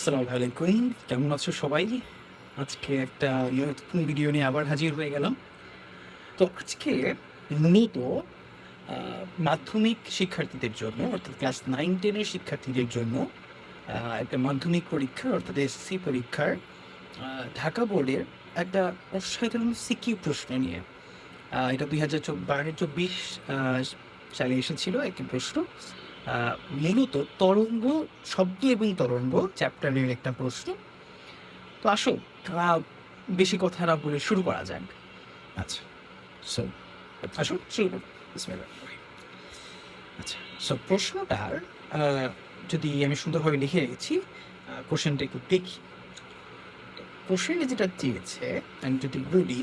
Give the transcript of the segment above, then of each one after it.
আসসালামু আলাইকুম, কেমন আছো সবাই? আজকে একটা নতুন ভিডিও নিয়ে আবার হাজির হয়ে গেলাম। তো আজকে মূলত মাধ্যমিক শিক্ষার্থীদের জন্য, অর্থাৎ ক্লাস নাইন টেনের শিক্ষার্থীদের জন্য একটা মাধ্যমিক পরীক্ষা, অর্থাৎ এসসি পরীক্ষার ঢাকা বোর্ডের একটা অসাধারণ সিকিউ প্রশ্ন নিয়ে। এটা দুই হাজার চব্বিশ সালে এসেছিল একটি প্রশ্ন। মূলত তরঙ্গ শব্দ এবং তরঙ্গ চ্যাপ্টারের একটা প্রশ্ন। তো আসো বেশি কথা না বলে শুরু করা যাক। আচ্ছা সো আসো শুরু আচ্ছা সো প্রশ্নটার যদি আমি সুন্দরভাবে লিখে রেখেছি কোশ্চেনটা একটু দেখি। কোশ্চেনে যেটা দিয়েছে আমি যদি বলি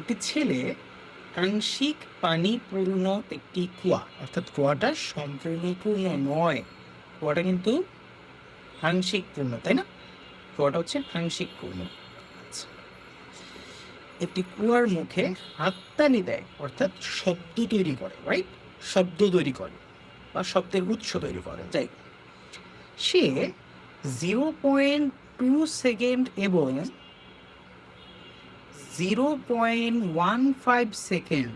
একটি ছেলে আংশিক পানি পূর্ণ একটি কুয়া, অর্থাৎ কুয়াটা সম্পূর্ণ পূর্ণ নয়। কুয়াটা কিন্তু আংশিক পূর্ণ, তাই না? কুয়াটা হচ্ছে আংশিক পূর্ণ। আচ্ছা। একটি কুয়ার মুখে হাততালি দেয়, অর্থাৎ শব্দ তৈরি করে রাইট শব্দ তৈরি করে, বা শব্দের উৎস তৈরি করে, যাই সে জিরো পয়েন্ট টু সেকেন্ড এবং zero point one five second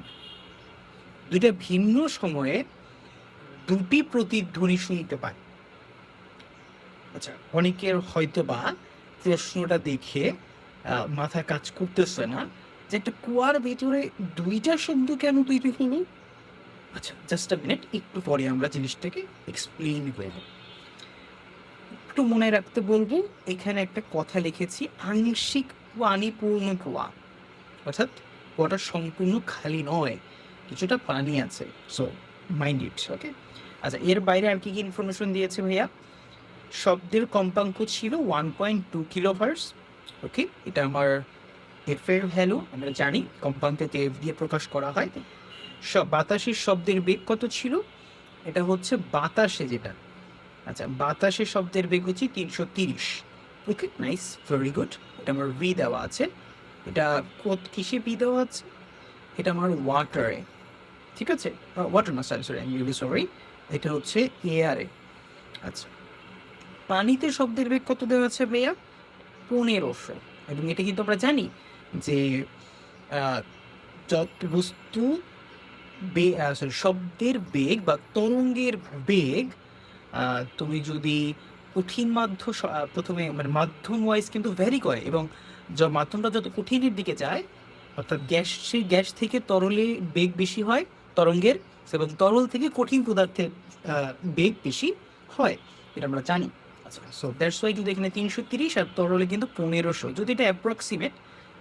দুইটা ভিন্ন সময়ে দুটি প্রতিধ্বনি শুনতে পায় আচ্ছা অনেকের হয়তো বা প্রশ্নটা দেখে মাথা কাজ করতেছে না যে একটা কুয়ার ভিতরে দুইটা শব্দ কেন তৈরি হলো? আচ্ছা জাস্ট আ মিনিট একটু পরে আমরা জিনিসটাকে এক্সপ্লেইন করব একটু মনে রাখতে বলব, এখানে একটা কথা লিখেছি, আংশিক পানিপূর্ণ কুয়া। অর্থাৎ কুয়াটা সম্পূর্ণ খালি নয়, কিছুটা পানি আছে। সো মাইন্ড ইট ওকে আচ্ছা এর বাইরে আর কি কি ইনফরমেশন দিয়েছে ভাইয়া? শব্দের কম্পাঙ্ক ছিল ওয়ান পয়েন্ট টু কিলো ভার্স ওকে এটা আমার এফ এর ভ্যালু আমরা জানি কম্পাঙ্কতে এফ দিয়ে প্রকাশ করা হয়। সব বাতাসের শব্দের বেগ কত ছিল? এটা হচ্ছে বাতাসে যেটা। আচ্ছা বাতাসে শব্দের বেগ হচ্ছে তিনশো তিরিশ ওকে নাইস ভেরি গুড এটা আমার ভি দেওয়া আছে। এটা কিসে ভি দেওয়া আছে? এটা আমার ওয়াটারে ঠিক আছে? ওয়াটার না সরি সরি রিয়েলি সরি এটা হচ্ছে এয়ারে আচ্ছা। পানিতে শব্দের বেগ কত দেওয়া আছে ভাইয়া? পনেরোশো। এবং এটা কিন্তু আমরা জানি যে বস্তু শব্দের বেগ বা তরঙ্গের বেগ তুমি যদি কঠিন মাধ্য প্রথমে মানে মাধ্যম ওয়াইজ কিন্তু ভ্যারি করে এবং মাধ্যমটা যত কঠিনের দিকে যায় অর্থাৎ গ্যাস সেই গ্যাস থেকে তরলে বেগ বেশি হয় তরঙ্গের এবং তরল থেকে কঠিন পদার্থের বেগ বেশি হয় এটা আমরা জানি। আচ্ছা সো দ্যাটস ওয়াই কিন্তু এখানে তিনশো তিরিশ আর তরলে কিন্তু পনেরোশো। যদি এটা অ্যাপ্রক্সিমেট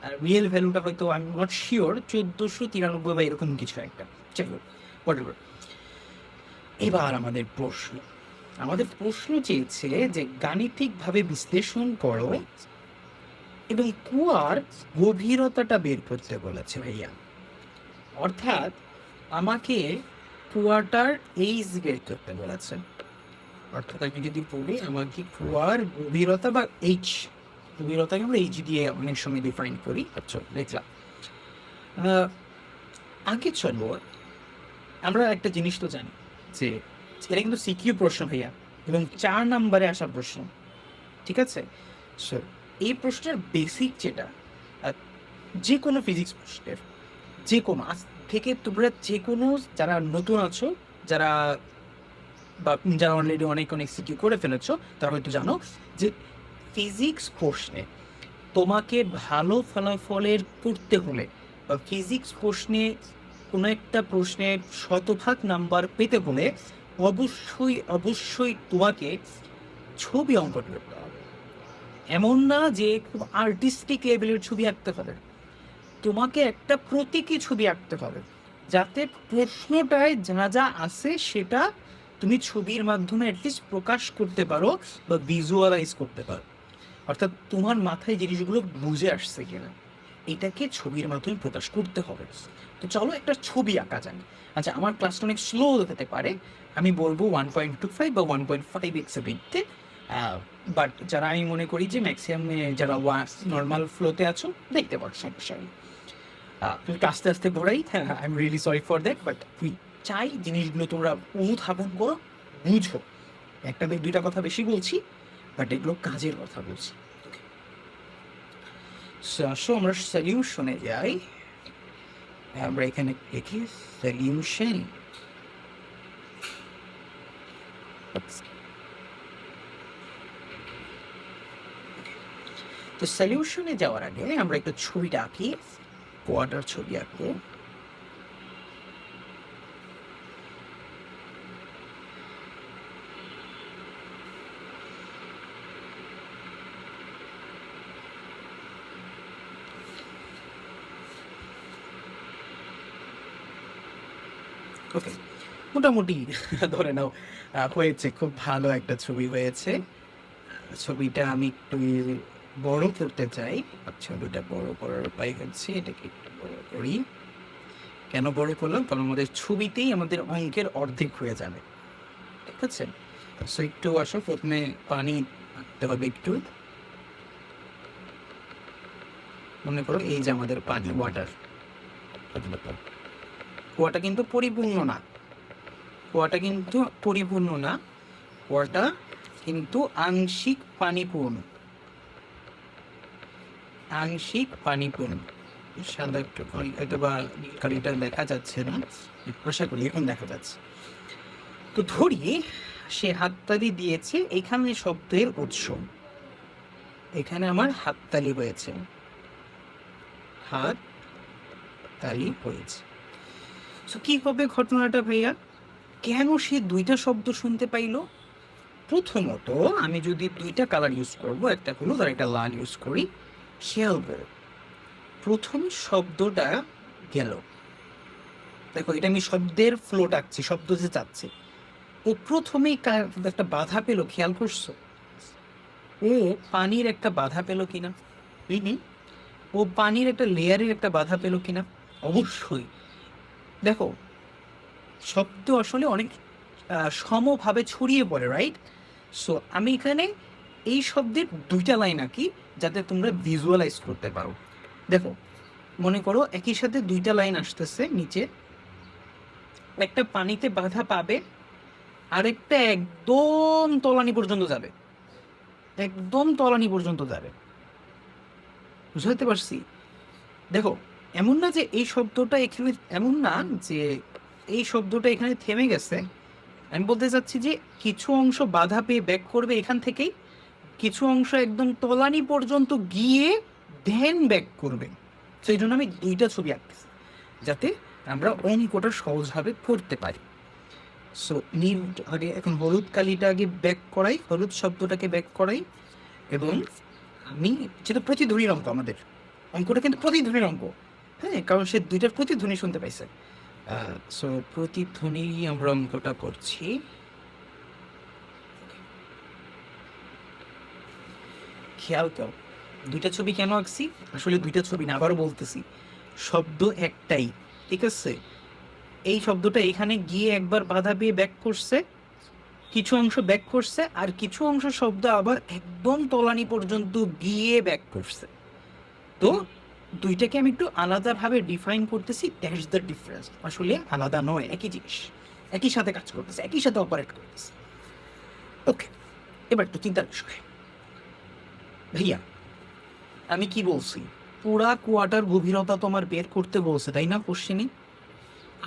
আর রিয়েল ভ্যালুটা হয়তো আই এম নট শিওর চোদ্দোশো তিরানব্বই বা এরকম কিছু একটা। যাই হোক. এবার আমাদের প্রশ্ন। আমাদের প্রশ্ন চেয়েছে যে গাণিতিকভাবে বিশ্লেষণ করো এবং কুয়ার গভীরতাটা বের করতে বলেছে ভাইয়া। অর্থাৎ আমাকে কুয়াটার এইচ বের করতে বলেছে। অর্থাৎ আমি যদি বলি আমাকে কুয়ার গভীরতা বা এইচ গভীরতাকে আমরা এইচ দিয়ে অনেক সময় ডিফাইন করি। আচ্ছা। দেখলাম। আগে চলো আমরা একটা জিনিস তো জানি যে এটা কিন্তু সিকিউ প্রশ্ন ভাইয়া এবং চার নাম্বারে আসা প্রশ্ন। ঠিক আছে? সো এই প্রশ্নের বেসিক যেটা যে কোনো ফিজিক্স প্রশ্নের যে কোনো আজ থেকে তোমরা যে কোনো যারা নতুন আছো, যারা বা যারা অলরেডি অনেক অনেক সিকিউ করে ফেলেছো, তারা হয়তো জানো যে ফিজিক্স প্রশ্নে তোমাকে ভালো ফলাফলের করতে হলে বা ফিজিক্স প্রশ্নে কোনো একটা প্রশ্নের শতভাগ নাম্বার পেতে হলে অবশ্যই অবশ্যই তোমাকে ছবি অঙ্কন করতে এমন না যে খুব আর্টিস্টিক লেভেলের ছবি আঁকতে হবে তোমাকে একটা প্রতীকী ছবি আঁকতে হবে, যাতে প্রশ্নটায় যা যা আছে সেটা তুমি ছবির মাধ্যমে অ্যাটলিস্ট প্রকাশ করতে পারো বা ভিজুয়ালাইজ করতে পারো। অর্থাৎ তোমার মাথায় জিনিসগুলো বুঝে আসছে কিনা, এটাকে ছবির মাধ্যমে প্রকাশ করতে হবে। তো চলো একটা ছবি আঁকা যান আচ্ছা আমার ক্লাসটা অনেক স্লো হতে পারে। আমি বলব ওয়ান পয়েন্ট টু ফাইভ বা ওয়ান পয়েন্ট ফাইভ এক্সেবিটতে বাট যারা আমি মনে করি যে ম্যাক্সিমাম যারা নর্মাল ফ্লোতে আছো, দেখতে পারো, সমস্যা নেই। আস্তে আস্তে ঘোরাই। হ্যাঁ I am really sorry for that but চাই জিনিসগুলো তোমরা অনুধাবন করো, বুঝো। একটা দুই- দুইটা কথা বেশি বলছি বাট এগুলো কাজের কথা বলছি। আসো, আমরা সলিউশনে যাই। আমরা এখানে লিখি সলিউশন তো সলিউশনে যাওয়ার আগে আমরা একটু ছবিটা আঁকি কোয়ার্টার ছবি আঁকবো। ওকে মোটামুটি ধরে নাও হয়েছে। খুব ভালো একটা ছবি হয়েছে। ছবিটা আমি একটু বড় করতে চাই। আচ্ছা ছবিটা বড় করার উপায় হচ্ছে এটাকে একটু বড় করি। কেন বড় করলাম? কারণ আমাদের ছবিতেই আমাদের অঙ্কের অর্ধেক হয়ে যাবে। ঠিক আছে? সো একটু আসো, প্রথমে পানি আনতে হবে একটু। মনে করো এই যে আমাদের পানি ওয়াটার কুয়াটা কিন্তু পরিপূর্ণ না। কুয়াটা কিন্তু পরিপূর্ণ না। কুয়াটা কিন্তু আংশিক পানিপূর্ণ। আংশিক পানিপূর্ণ সাদা একটু হয়তো বা কালিটা দেখা যাচ্ছে না। আশা করি এখন দেখা যাচ্ছে। তো ধরি সে হাততালি দিয়েছে এখানে শব্দের উৎস। এখানে আমার হাততালি হয়েছে হাত তালি হয়েছে তো কি হবে ঘটনাটা ভাইয়া? কেন সে দুইটা শব্দ শুনতে পাইলো? প্রথমত আমি যদি দুইটা কালার ইউজ করব একটা হলুদ আর একটা লাল ইউজ করি। খেয়াল প্রথম শব্দটা গেল। দেখো, এটা আমি শব্দের ফ্লো ডাকছি শব্দ যে চাচ্ছে। ও প্রথমেই কার- একটা বাধা পেল, খেয়াল করছ? ও পানির একটা বাধা পেল কিনা? ও পানির একটা লেয়ারের একটা বাধা পেল কিনা? অবশ্যই। দেখো, শব্দ আসলে অনেক সমভাবে ছড়িয়ে পড়ে রাইট সো আমি এখানে এই শব্দের দুইটা লাইন আঁকি। যাতে তোমরা ভিজুয়ালাইজ করতে পারো। দেখো, মনে করো একই সাথে দুইটা লাইন আসতেছে নিচে। একটা পানিতে বাধা পাবে, আরেকটা একদম তলানি পর্যন্ত যাবে। একদম তলানি পর্যন্ত যাবে। বুঝতে পারছি? দেখো, এমন না যে এই শব্দটা এখানে, এমন না যে এই শব্দটা এখানে থেমে গেছে। আমি বলতে চাচ্ছি যে কিছু অংশ বাধা পেয়ে ব্যাক করবে এখান থেকেই। কিছু অংশ একদম তলানি পর্যন্ত গিয়ে ধ্যান ব্যাক করবে। তো এই জন্য আমি দুইটা ছবি আঁকতেছি, যাতে আমরা অঙ্কটা সহজভাবে করতে পারি। সো নীল আগে এখন হলুদ কালিটা আগে ব্যাক করাই, হলুদ শব্দটাকে ব্যাক করাই এবং আমি, যেটা প্রতিধ্বনির অঙ্ক আমাদের, অঙ্কটা কিন্তু প্রতিধ্বনির অঙ্ক হ্যাঁ? কারণ সে দুইটার প্রতিধ্বনি শুনতে পাইছে। সো প্রতিধ্বনি আমরা অঙ্কটা করছি। খেয়াল করো, দুইটা ছবি কেন আঁকছি? আসলে দুইটা ছবি না, আবারও বলতেছি, শব্দ একটাই, ঠিক আছে? এই শব্দটা এখানে গিয়ে একবার বাধা পেয়ে ব্যাক করছে, কিছু অংশ ব্যাক করছে, আর কিছু অংশ শব্দ আবার একদম তলানি পর্যন্ত গিয়ে ব্যাক করছে। তো দুইটাকে আমি একটু আলাদাভাবে ডিফাইন করতেছি দ্যাটস দ্য ডিফারেন্স আসলে আলাদা নয়, একই জিনিস, একই সাথে কাজ করতেছে, একই সাথে অপারেট করতেছে। ওকে এবার একটু চিন্তার বিষয়। ভাইয়া, আমি কি বলছি? পুরা কুয়াটার গভীরতা তোমার বের করতে বলছে, তাই না কোশ্চেনে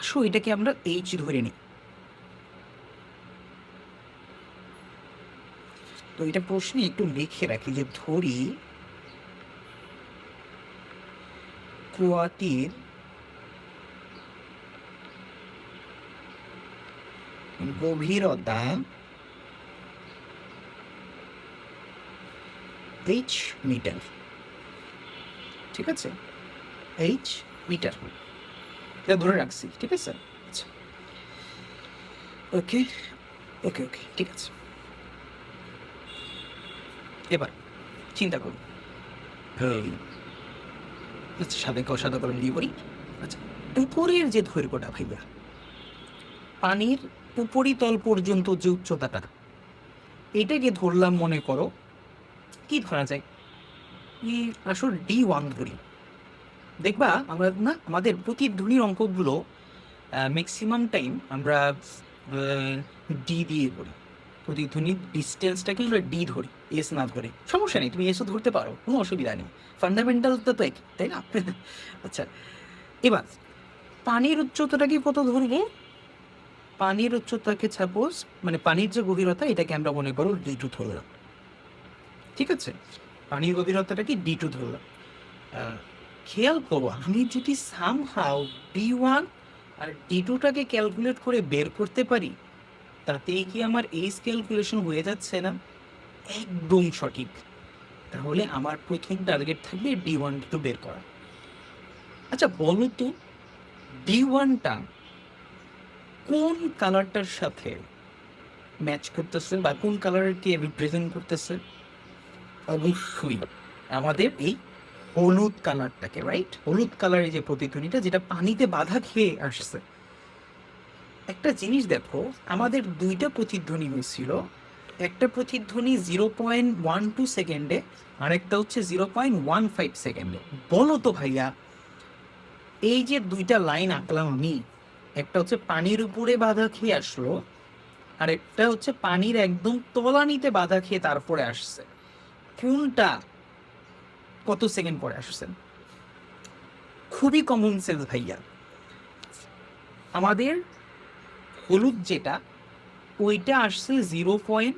আসো, এটাকে আমরা এইচ ধরে নিই। তো এটা প্রশ্নে একটু লিখে রাখি যে ধরি কুয়াটির গভীরতা এইচ মিটার ঠিক আছে? এইচ মিটার এটা ধরে রাখছি ঠিক আছে? আচ্ছা। ওকে ওকে ওকে ঠিক আছে। এবার চিন্তা করুন। আচ্ছা সাদা সাদা করে দিয়ে করি আচ্ছা উপরের যে দৈর্ঘ্যটা ভাইয়া পানির উপরিতল পর্যন্ত যে উচ্চতাটা এটাকে ধরলাম মনে করো কি ধরা যায়? এই আসল ডি ওয়ান ধরি দেখবা, আমরা না, আমাদের প্রতিধ্বনির অঙ্কগুলো ম্যাক্সিমাম টাইম আমরা ডি দিয়ে করি। প্রতিধ্বনির ডিস্টেন্সটাকে আমরা ডি ধরি এস না ধরে। সমস্যা নেই, তুমি এসও ধরতে পারো, কোনো অসুবিধা নেই। ফান্ডামেন্টাল তো তো এক, তাই না? আচ্ছা এবার, পানির উচ্চতাটাকে কত ধরবো? পানির উচ্চতাকে সাপোজ মানে পানির যে গভীরতা, এটাকে আমরা মনে করো ডি টু ধরলাম। ঠিক আছে? পানির গভীরতাটাকে ডি টু ধরলাম। খেয়াল করো, আমি যদি সামহাও ডি ওয়ান আর ডি টুটাকে ক্যালকুলেট করে বের করতে পারি, তাতেই কি আমার এইচ ক্যালকুলেশন হয়ে যাচ্ছে না? একদম সঠিক। তাহলে আমার প্রথম টার্গেট থাকবে ডি ওয়ান টু বের করা। আচ্ছা বলো তো ডি ওয়ানটা কোন কালারটার সাথে ম্যাচ করতেছে বা কোন কালারকে রিপ্রেজেন্ট করতেছে? অবশ্যই। আমাদের এই হলুদ কালারটাকে রাইট হলুদ কালারের যে প্রতিধ্বনিটা, যেটা পানিতে বাধা খেয়ে আসছে। একটা জিনিস দেখো, আমাদের দুইটা প্রতিধ্বনি হয়েছিল। একটা প্রতিধ্বনি জিরো পয়েন্ট ওয়ান টু সেকেন্ডে আর একটা হচ্ছে জিরো পয়েন্ট ওয়ান ফাইভ সেকেন্ডে বলো তো ভাইয়া, এই যে দুইটা লাইন আঁকলাম আমি, একটা হচ্ছে পানির উপরে বাধা খেয়ে আসলো আর একটা হচ্ছে পানির একদম তলানিতে বাধা খেয়ে তারপরে আসছে। কোনটা কত সেকেন্ড পরে আসছেন? খুবই কমন সেন্স ভাইয়া। আমাদের হলুদ যেটা, ওইটা আসছে জিরো পয়েন্ট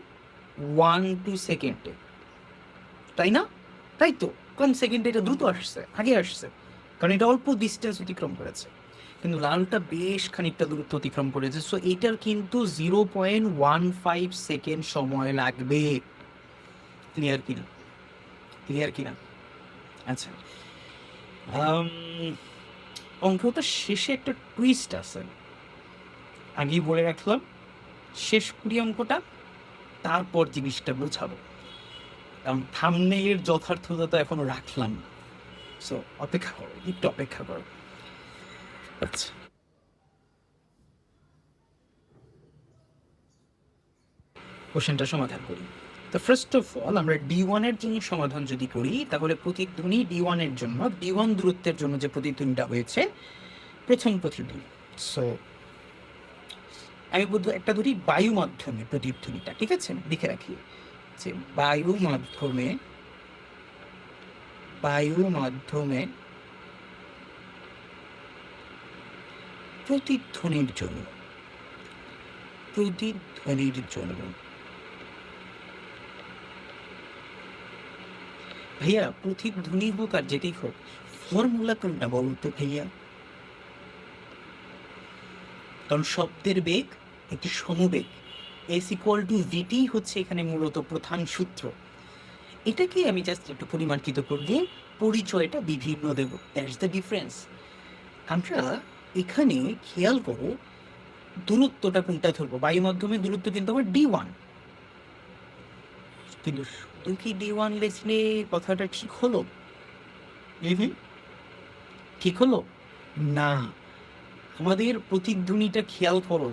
ওয়ান টু সেকেন্ডে তাই না? তাই তো? কোন সেকেন্ডে এটা দ্রুত আসছে, আগে আসছে। কারণ এটা অল্প ডিস্টেন্স অতিক্রম করেছে। কিন্তু লালটা বেশ খানিকটা দূরত্ব অতিক্রম করেছে। সো এটার কিন্তু zero point one five second সময় লাগবে। ক্লিয়ার কিনা? ক্লিয়ার কিনা? আচ্ছা। অঙ্কটা শেষে একটা টুইস্ট আছে। আগেই বলে রাখলাম শেষ করি অঙ্কটা তারপর জিনিসটা বোঝাবো। কারণ থামনেলের যথার্থতা তো এখনও রাখলাম না। সো অপেক্ষা করো একটু অপেক্ষা করো। আচ্ছা। কোশ্চেনটা সমাধান করি। তো ফার্স্ট অফ অল আমরা ডি ওয়ানের জন্য সমাধান যদি করি, তাহলে প্রতিধ্বনি ডি ওয়ানের জন্য ডি ওয়ান দূরত্বের জন্য যে প্রতিধ্বনিটা হয়েছে, প্রথম প্রতিধ্বনি। সো আমি বলব একটা ধরি বায়ু মাধ্যমে প্রতিধ্বনিটা, ঠিক আছে? লিখে রাখি যে বায়ু মাধ্যমে বায়ু মাধ্যমে প্রতিধ্বনির জন্য প্রতিধ্বনির জন্য ভাইয়া প্রতিধ্বনি হোক আর যেটাই হোক ফর্মুলা কোনটা বলুন তো ভাইয়া কারণ শব্দের বেগ একটি সমবেগ এস ইকুয়াল টু ভিটি হচ্ছে এখানে মূলত প্রধান সূত্র এটাকে আমি জাস্ট একটু পরিমার্জিত করলে পরিচয়টা বিভিন্ন দেব দ্যাটস দ্য ডিফারেন্স আমরা এখানে খেয়াল করো দূরত্বটা কোনটা ধরবো বায়ু মাধ্যমে দূরত্ব কিন্তু আমার ডি ওয়ান কিন্তু কি ডি ওয়ান লিখলে কথাটা ঠিক হলো? ঠিক হলো? না। আমাদের প্রতিধ্বনিটা খেয়াল করো।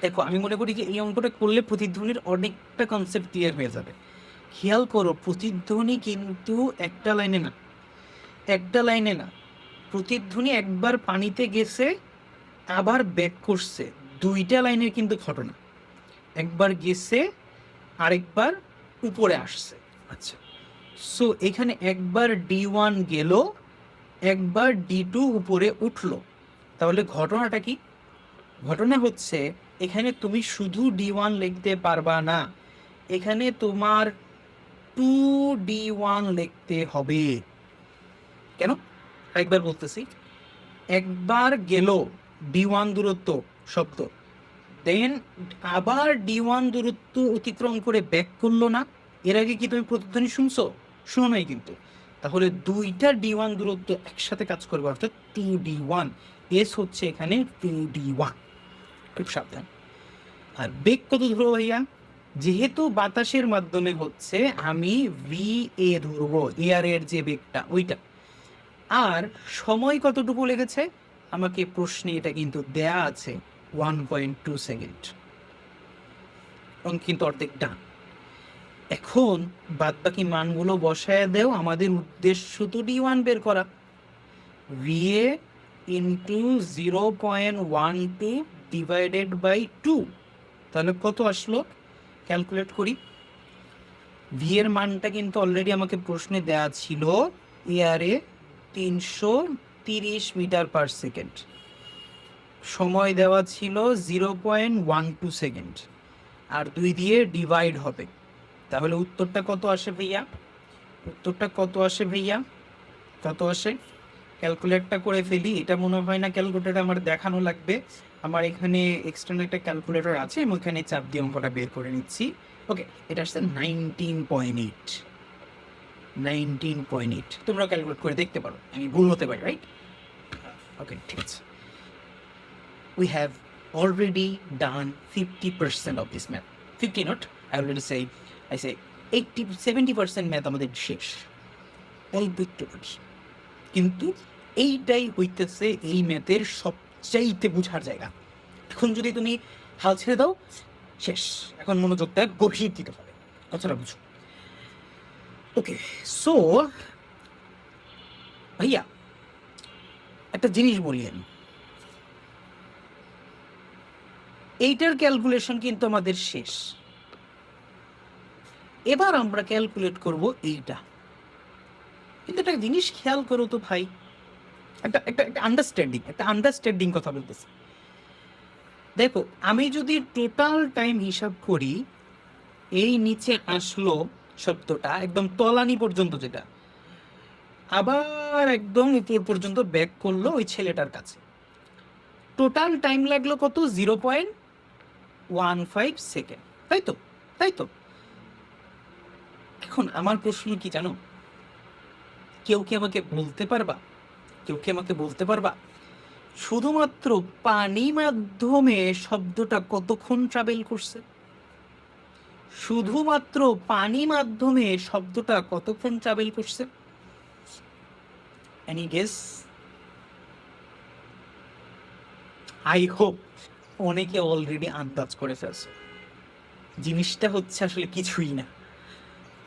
দেখো আমি মনে করি যে এই অঙ্কটা করলে প্রতিধ্বনির অনেকটা কনসেপ্ট ক্লিয়ার হয়ে যাবে। খেয়াল করো প্রতিধ্বনি কিন্তু একটা লাইনে না। একটা লাইনে না। প্রতিধ্বনি একবার পানিতে গেছে আবার ব্যাক করছে। দুইটা লাইনের কিন্তু ঘটনা। একবার গেছে আরেকবার উপরে আসছে। আচ্ছা। সো এখানে একবার ডি ওয়ান গেল একবার ডি টু উপরে উঠল। তাহলে ঘটনাটা কি? ঘটনা হচ্ছে এখানে তুমি শুধু ডি ওয়ান লিখতে পারবা না এখানে তোমার টু ডি ওয়ান লিখতে হবে। কেন? একবার বলতেছি। একবার গেল ডি ওয়ান দূরত্ব শব্দ। দেন আবার ডি ওয়ান দূরত্ব অতিক্রম করে ব্যাক করল না। এর আগে কি তুমি প্রতিধ্বনি শুনছো? শুনো নাই কিন্তু। তাহলে দুইটা ডি ওয়ান দূরত্ব একসাথে কাজ করবে, অর্থাৎ টু ডি ওয়ান এস হচ্ছে এখানে টু ডি ওয়ান খুব সাবধান। আর বেগ কত ধরবো ভাইয়া? যেহেতু বাতাসের মাধ্যমে হচ্ছে আমি ভি এ ধরবো এয়ার এর যে বেগটা, ওইটা। আর সময় কতটুকু লেগেছে? আমাকে প্রশ্নে এটা কিন্তু দেয়া আছে। ওয়ান পয়েন্ট টু সেকেন্ড এবং কিন্তু অর্ধেক ডান এখন বাদ বাকি মানগুলো বসায় দেও, আমাদের উদ্দেশ্য তো ডি ওয়ান বের করা। V A into zero point one two divided by two তাহলে কত আসলো? ক্যালকুলেট করি। ভি মানটা কিন্তু অলরেডি আমাকে প্রশ্নে দেওয়া ছিল এয়ারে তিনশো তিরিশ মিটার পার সেকেন্ড সময় দেওয়া ছিল zero point one two second আর দুই দিয়ে ডিভাইড হবে। তাহলে উত্তরটা কত আসে ভাইয়া? উত্তরটা কত আসে ভাইয়া? কত আসে? ক্যালকুলেটটা করে ফেলি। এটা মনে হয় না ক্যালকুলেটর আমার দেখানো লাগবে। আমার এখানে এক্সটার্নাল একটা ক্যালকুলেটর আছে, আমি ওখানে চাপ দিয়ে অঙ্কটা বের করে নিচ্ছি। ওকে এটা আসছে nineteen point eight nineteen point eight তোমরা ক্যালকুলেট করে দেখতে পারো। আমি ভুল হতে পারি রাইট ওকে ঠিক আছে। We have already done 50% of this math. 50 not, I already say, I say 80, 70% math আমাদের শেষ। অল্প একটু করি কিন্তু এইটাই হইতেছে এই ম্যাথের সবচাইতে বোঝার জায়গা। এখন যদি তুমি হাল ছেড়ে দাও শেষ। এখন মনোযোগটা গভীর দিতে হবে। কথাটা বুঝো। ওকে সো ভাইয়া একটা জিনিস বলি আমি। এইটার ক্যালকুলেশন কিন্তু আমাদের শেষ। এবার আমরা ক্যালকুলেট করব এইটা। কিন্তু একটা জিনিস খেয়াল করো তো ভাই, একটা একটা একটা আন্ডারস্ট্যান্ডিং একটা আন্ডারস্ট্যান্ডিং কথা বলতেছি। দেখো, আমি যদি টোটাল টাইম হিসাব করি, এই নিচে আসলো শব্দটা একদম তলানি পর্যন্ত যেটা, আবার একদম উপর পর্যন্ত ব্যাক করল ওই ছেলেটার কাছে। টোটাল টাইম লাগল কত? Zero point one five second. তাই তো? তাই তো? এখন আমার প্রশ্ন কি জানো? কেউ কি আমাকে বলতে পারবা? কেউ কি আমাকে বলতে পারবা? শুধুমাত্র পানি মাধ্যমে শব্দটা কতক্ষণ ট্রাভেল করছে? শুধুমাত্র পানি মাধ্যমে শব্দটা কতক্ষণ ট্রাভেল করছে? এনি গেস আই হোপ অনেকে অলরেডি আন্দাজ করে ফেলছে। জিনিসটা হচ্ছে আসলে কিছুই না।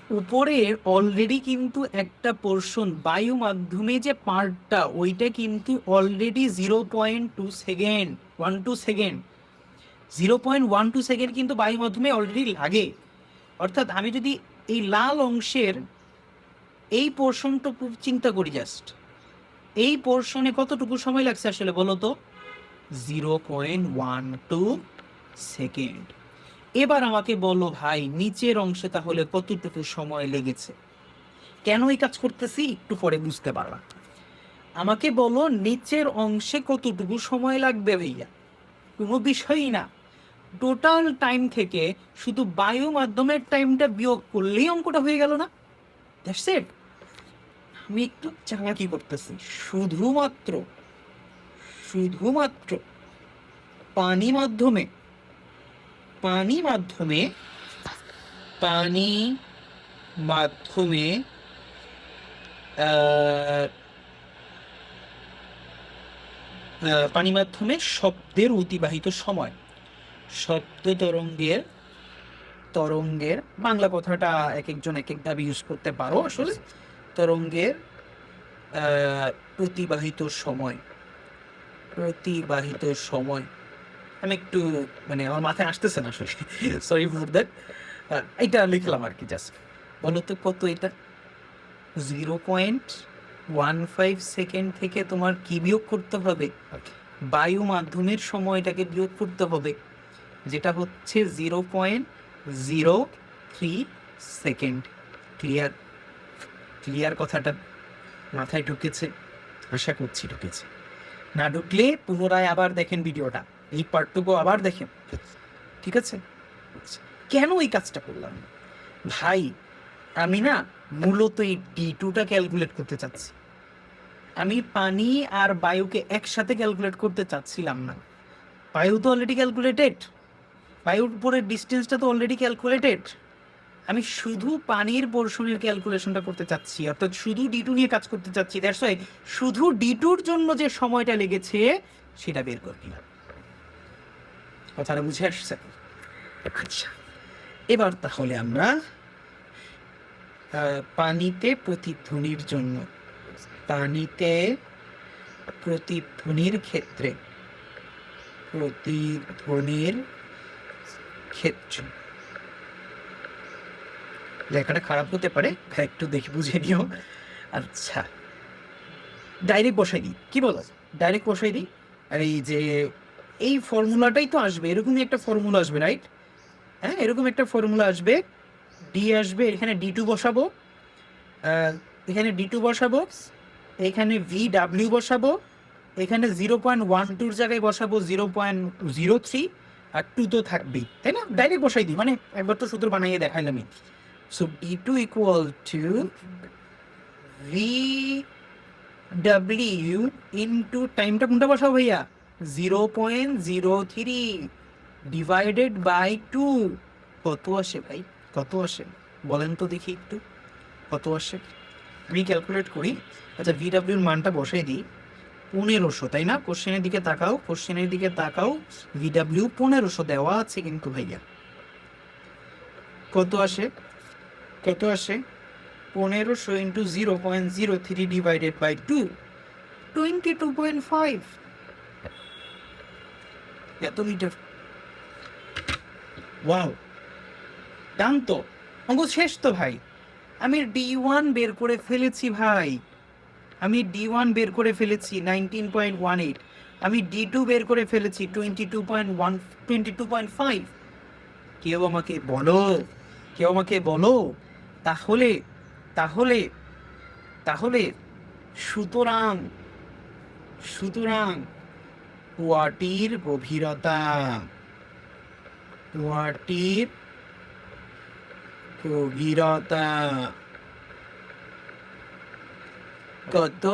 উপরে অলরেডি কিন্তু একটা পোর্শন বায়ু মাধ্যমে যে পার্টটা ওইটা কিন্তু already zero point two second one two second zero point one two second কিন্তু বায়ু মাধ্যমে অলরেডি লাগে। অর্থাৎ আমি যদি এই লাল অংশের এই পোর্শনটুকু চিন্তা করি জাস্ট এই পোর্শনে কতটুকু সময় লাগছে আসলে বলো তো? Zero point one two second এবার আমাকে বলো ভাই, নিচের অংশে তাহলে কতটুকু সময় লেগেছে? কেন এই কাজ করতেছি? একটু পরে বুঝতে পারলাম। আমাকে বলো নিচের অংশে কতটুকু সময় লাগবে ভাইয়া? কোনো বিষয়ই না। টোটাল টাইম থেকে শুধু বায়ু মাধ্যমের টাইমটা বিয়োগ করলেই অঙ্কটা হয়ে গেল না। দ্যাটস ইট আমি একটু চালাকি করতেছি। শুধুমাত্র শুধুমাত্র পানি মাধ্যমে পানি মাধ্যমে পানি মাধ্যমে পানি মাধ্যমে শব্দের অতিবাহিত সময়। শব্দ তরঙ্গের তরঙ্গের বাংলা কথাটা এক একজন এক এক একভাবে ইউজ করতে পারো আসলে। তরঙ্গের আহ, প্রতিবাহিত সময়। প্রতিবাহিত সময়। আমি একটু মানে আমার মাথায় আসতেছে না আসলে। সরি ফর দ্যাট এটা লিখলাম আর কি জাস্ট বলো তো কত এটা? Zero point one five second থেকে তোমার কি বিয়োগ করতে হবে? বায়ু মাধ্যমের সময়টাকে বিয়োগ করতে হবে যেটা হচ্ছে zero point zero three second clear clear কথাটা মাথায় ঢুকেছে। আশা করছি ঢুকেছে। না ঢুকলে পুনরায় আবার দেখেন ভিডিওটা। এই পার্টটুকু আবার দেখেন। ঠিক আছে? কেন এই কাজটা করলাম? ভাই, আমি না মূলত এই ডি টুটা ক্যালকুলেট করতে চাচ্ছি। আমি পানি আর বায়ুকে একসাথে ক্যালকুলেট করতে চাচ্ছিলাম না। বায়ু তো অলরেডি ক্যালকুলেটেড বায়ুর উপরের ডিস্টেন্সটা তো অলরেডি ক্যালকুলেটেড আমি শুধু পানির পোর্শনের ক্যালকুলেশনটা করতে চাচ্ছি অর্থাৎ শুধু ডি টু নিয়ে কাজ করতে চাচ্ছি দ্যাটস ওয়াই শুধু ডি টুর জন্য যে সময়টা লেগেছে সেটা বের করে। নিলাম কথাটা বুঝে আসছে? আচ্ছা। এবার তাহলে আমরা পানিতে প্রতিধ্বনির জন্য পানিতে প্রতিধ্বনির ক্ষেত্রে প্রতিধ্বনির ক্ষেত্র লেখাটা খারাপ হতে পারে, একটু দেখে বুঝে নিও। আচ্ছা। ডাইরেক্ট বসাই দিই। কি বলো? ডাইরেক্ট বসাই দিই? আর এই যে, এই ফর্মুলাটাই তো আসবে, এরকমই একটা ফর্মুলা আসবে, রাইট? হ্যাঁ এরকম একটা ফর্মুলা আসবে। ডি আসবে, এখানে ডি টু বসাবো। এখানে ডি টু বসাবো। এখানে ভি ডাব্লিউ বসাবো। এখানে জিরো পয়েন্ট ওয়ান টুর জায়গায় বসাবো জিরো পয়েন্ট জিরো থ্রি আর টু তো থাকবেই, তাই না? ডাইরেক্ট বসাই দিই মানে একবার তো সূত্র বানাইয়ে দেখাইলামই। Two equal to V W into টাইমটা কোনটা বসাবো ভাইয়া? Zero point zero three divided by two কত আসে ভাই? কত আসে? বলেন তো দেখি একটু। কত আসে? আমি ক্যালকুলেট করি। আচ্ছা ভিডাব্লিউর মানটা বসাই দিই। পনেরোশো, তাই না? কোশ্চেনের দিকে তাকাও কোশ্চেনের দিকে তাকাও। ভিডাব্লিউ পনেরোশো দেওয়া আছে কিন্তু ভাইয়া। কত আসে? কত আসে? পনেরোশো into zero point zero three divided by two twenty two point five এত মিটার ওয়াও ডান তো। অঙ্ক শেষ তো ভাই। আমি ডি ওয়ান বের করে ফেলেছি ভাই। আমি ডি ওয়ান বের করে ফেলেছি নাইনটিন পয়েন্ট ওয়ান এইট আমি ডি টু বের করে ফেলেছি twenty two point one twenty two point five কেউ আমাকে বলো। কেউ আমাকে বলো। তাহলে তাহলে তাহলে সুতরাং সুতরাং কুয়াটির গভীরতা কুয়াটির গভীরতা কত?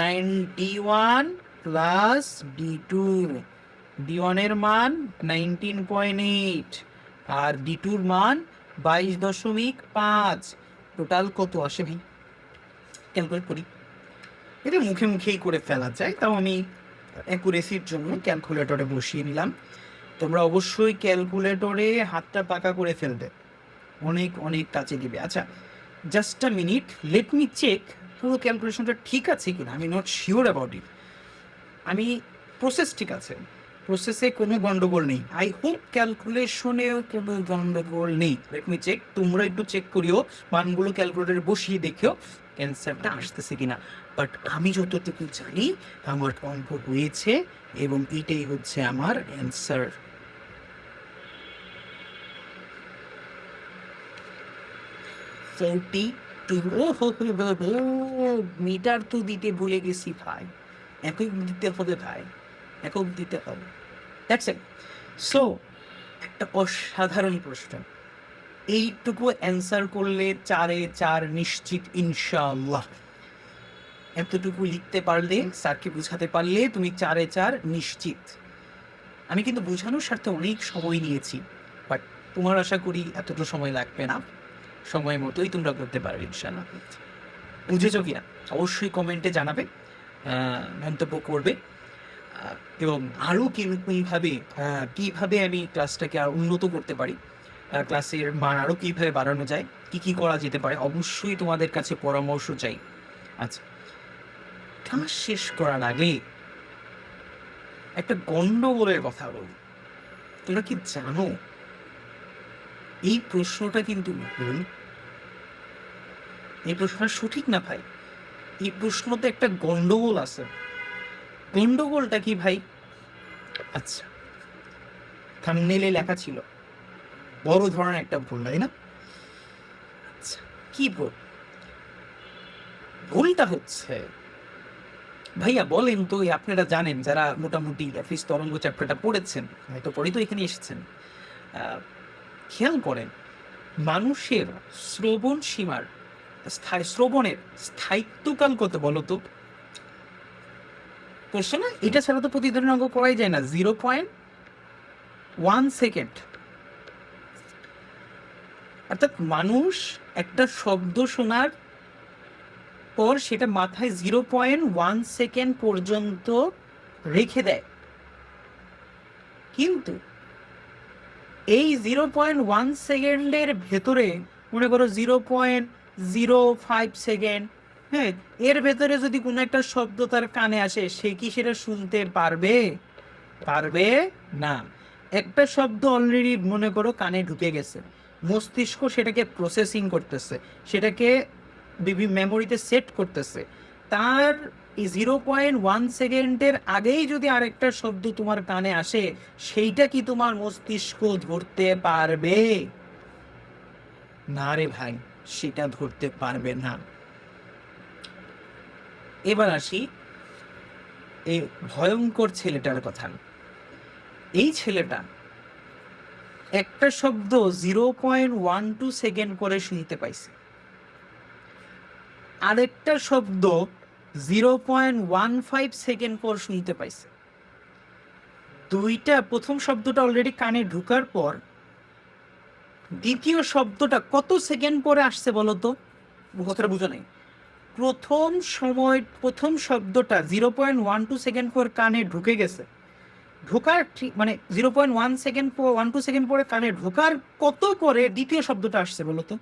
Ninety one plus D two, D ওয়ানের মান নাইনটিন পয়েন্ট এইট, আর ডি টুর মান বাইশ দশমিক পাঁচ। টোটাল কত আসে ভাই? ক্যালকুলেট করি। এটা মুখে মুখেই করে ফেলা যায়, তাও আমি অ্যাকুরেসির জন্য ক্যালকুলেটরে বসিয়ে নিলাম। তোমরা অবশ্যই ক্যালকুলেটরে হাতটা পাকা করে ফেলবে। অনেক অনেক কাছে দিবে। আচ্ছা just a minute let me check পুরো ক্যালকুলেশনটা ঠিক আছে কিনা? আমি নট শিওর অ্যাবাউট ইট আমি প্রসেস ঠিক আছে। প্রসেসে কোনো গন্ডগোল নেই। আই হোপ ক্যালকুলেশনেও কোনো গন্ডগোল নেই। লেট মি চেক তোমরা একটু চেক করিও। মানগুলো ক্যালকুলেটরে বসিয়ে দেখেও। অ্যান্সারটা আসতেছে কিনা। বাট আমি যতটুকু জানি, আমার অঙ্ক হয়েছে এবং এটাই হচ্ছে আমার অ্যান্সার মিটার তো দিতে ভুলে গেছি, ভাই। একক দিতে হবে, ভাই। একক দিতে হবে। দ্যাটস ইট সো একটা অসাধারণ প্রশ্ন। এইটুকু অ্যান্সার করলে চারে চার নিশ্চিত ইনশাআল্লাহ। এতটুকু লিখতে পারলে স্যারকে বুঝাতে পারলে তুমি চারে চার নিশ্চিত। আমি কিন্তু বোঝানোর স্বার্থে অনেক সময় নিয়েছি বাট তোমার আশা করি এতটা সময় লাগবে না। সময় মতোই তোমরা করতে পারবে ইনশাআল্লাহ। বুঝেছ কিনা? অবশ্যই কমেন্টে জানাবে মন্তব্য করবে। এবং আরও কীভাবে কীভাবে আমি ক্লাসটাকে আর উন্নত করতে পারি? ক্লাসের মান আরও কীভাবে বাড়ানো যায়? কী কী করা যেতে পারে? অবশ্যই তোমাদের কাছে পরামর্শ চাই। আচ্ছা ক্লাস শেষ করার আগে একটা গন্ডগোলের কথা বল। তোমরা কি জানো? এই প্রশ্নটা কিন্তু এই প্রশ্নটা সঠিক না ভাই? এই প্রশ্নতে একটা গন্ডগোল আছে। গন্ডগোলটা কি ভাই? আচ্ছা। থামনেলে লেখা ছিল। বড় ধরনের একটা ভুল, তাই না? আচ্ছা কি ভুল? ভুলটা হচ্ছে, ভাইয়া বলেন তো আপনারা জানেন, যারা মোটামুটি অ্যাটলিস্ট তরঙ্গ চ্যাপ্টারটা পড়েছেন, হয়তো পরেই তো এখানে এসেছেন খেয়াল করেন, মানুষের শ্রবণ সীমার, স্থায়ী, শ্রবণের স্থায়িত্বকাল কত বলো তো করছ না এটা ছাড়া তো প্রতিদিন অঙ্ক করাই যায় না। জিরো পয়েন্ট ওয়ান সেকেন্ড অর্থাৎ মানুষ একটা শব্দ শোনার পর সেটা মাথায় জিরো পয়েন্ট ওয়ান সেকেন্ড পর্যন্ত রেখে দেয়। কিন্তু এই জিরো পয়েন্ট ওয়ান সেকেন্ডের ভেতরে মনে করো zero point zero five second হ্যাঁ এর ভেতরে যদি কোনো একটা শব্দ তার কানে আসে, সে কি সেটা শুনতে পারবে? পারবে না। একটা শব্দ অলরেডি মনে করো কানে ঢুকে গেছে। মস্তিষ্ক সেটাকে প্রসেসিং করতেছে। সেটাকে বিভিন্ন মেমোরিতে সেট করতেছে। তার জিরো পয়েন্ট ওয়ান সেকেন্ডের আগেই যদি আরেকটা শব্দ তোমার কানে আসে, সেইটা কি তোমার মস্তিষ্ক ধরতে পারবে? না রে ভাই, সেটা ধরতে পারবে না। এবার আসি এই ভয়ঙ্কর ছেলেটার কথা। এই ছেলেটা একটা শব্দ zero point one two second করে শুনতে পাইছে। আরেকটা শব্দ zero point one five second পর শুনতে পাইছে। দুইটা, প্রথম শব্দটা অলরেডি কানে ঢুকার পর দ্বিতীয় শব্দটা কত সেকেন্ড পরে আসছে বলো তো কথাটা বুঝো নাই। প্রথম সময়, প্রথম শব্দটা zero point one two second পর কানে ঢুকে গেছে। ঢোকার ঠিক মানে জিরো পয়েন্ট ওয়ান সেকেন্ড পর ওয়ান টু সেকেন্ড পরে কানে ঢোকার কত পরে দ্বিতীয় শব্দটা আসছে বলো তো?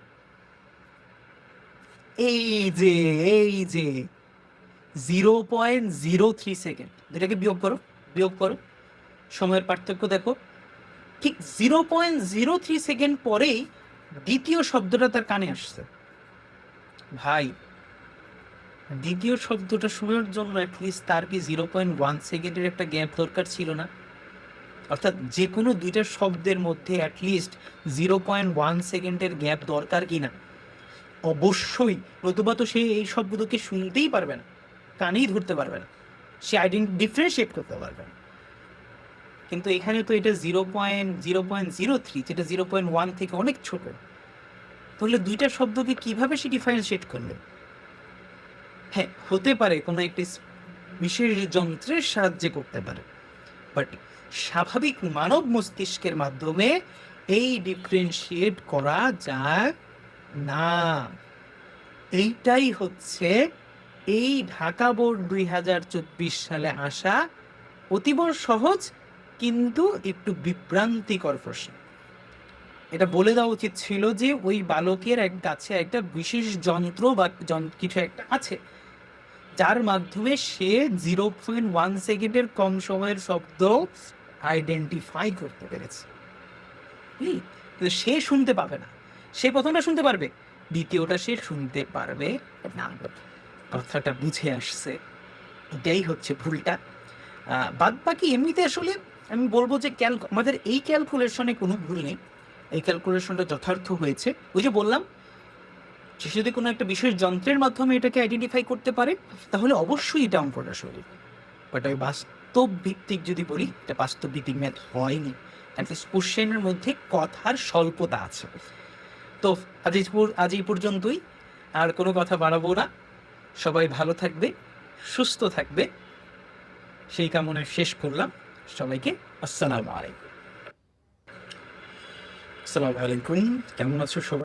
এই যে এই যে zero point zero three second এটাকে বিয়োগ করো বিয়োগ করো। সময়ের পার্থক্য দেখো। ঠিক zero point zero three second পরেই দ্বিতীয় শব্দটা তার কানে আসছে। ভাই দ্বিতীয় শব্দটা শোনার জন্য অ্যাটলিস্ট তার কি জিরো পয়েন্ট ওয়ান সেকেন্ডের একটা গ্যাপ দরকার ছিল না? অর্থাৎ যে কোনো দুইটা শব্দের মধ্যে at least zero point one সেকেন্ডের গ্যাপ দরকার কি না অবশ্যই, নতুবা তো সে এই শব্দকে শুনতেই পারবে না, কানেই ধরতে পারবে না, সে আইডেন্টি ডিফারেন্সিয়েট করতে পারবে না। কিন্তু এখানে তো এটা zero point zero point zero three যেটা জিরো পয়েন্ট ওয়ান থেকে অনেক ছোট, তাহলে দুইটা শব্দকে কীভাবে সে ডিফারেন্সিয়েট করবে হ্যাঁ হতে পারে কোনো একটি বিশেষ যন্ত্রের সাহায্যে করতে পারে। বাট স্বাভাবিক মানব মস্তিষ্কের মাধ্যমে এই ডিফারেন্সিয়েট করা যায় না। এইটাই হচ্ছে এই ঢাকা বোর্ড দুই হাজার চব্বিশ সালে আসা অতীব সহজ কিন্তু একটু বিভ্রান্তিকর প্রশ্ন। এটা বলে দেওয়া উচিত ছিল যে ওই বালকের এক কাছে একটা বিশেষ যন্ত্র বা কিছু একটা আছে। যার মাধ্যমে সে জিরো পয়েন্ট ওয়ান সেকেন্ডের কম সময়ের শব্দ আইডেন্টিফাই করতে পেরেছে। সে শুনতে পাবে না। সে প্রথমটা শুনতে পারবে, দ্বিতীয়টা সে শুনতে পারবে না। কথাটা বুঝে আসছে। এটাই হচ্ছে ভুলটা। বাদ বাকি এমনিতে আসলে আমি বলব যে ক্যাল আমাদের এই ক্যালকুলেশনে কোনো ভুল নেই। এই ক্যালকুলেশনটা যথার্থ হয়েছে। ওই যে বললাম সে যদি কোনো একটা বিশেষ যন্ত্রের মাধ্যমে এটাকে আইডেন্টিফাই করতে পারে, তাহলে অবশ্যই এটা অঙ্কটা সঠিক বাট আমি বাস্তব ভিত্তিক যদি বলি, এটা বাস্তব ভিত্তিক ম্যাথ হয়নি কোশ্চেনের মধ্যে কথার স্বল্পতা আছে। তো আজ আজ এই পর্যন্তই। আর কোনো কথা বাড়াবো না। সবাই ভালো থাকবে, সুস্থ থাকবে। সেই কামনায় শেষ করলাম। সবাইকে আসসালামু আলাইকুম। আসসালামু আলাইকুম। কেমন আছো সবাই?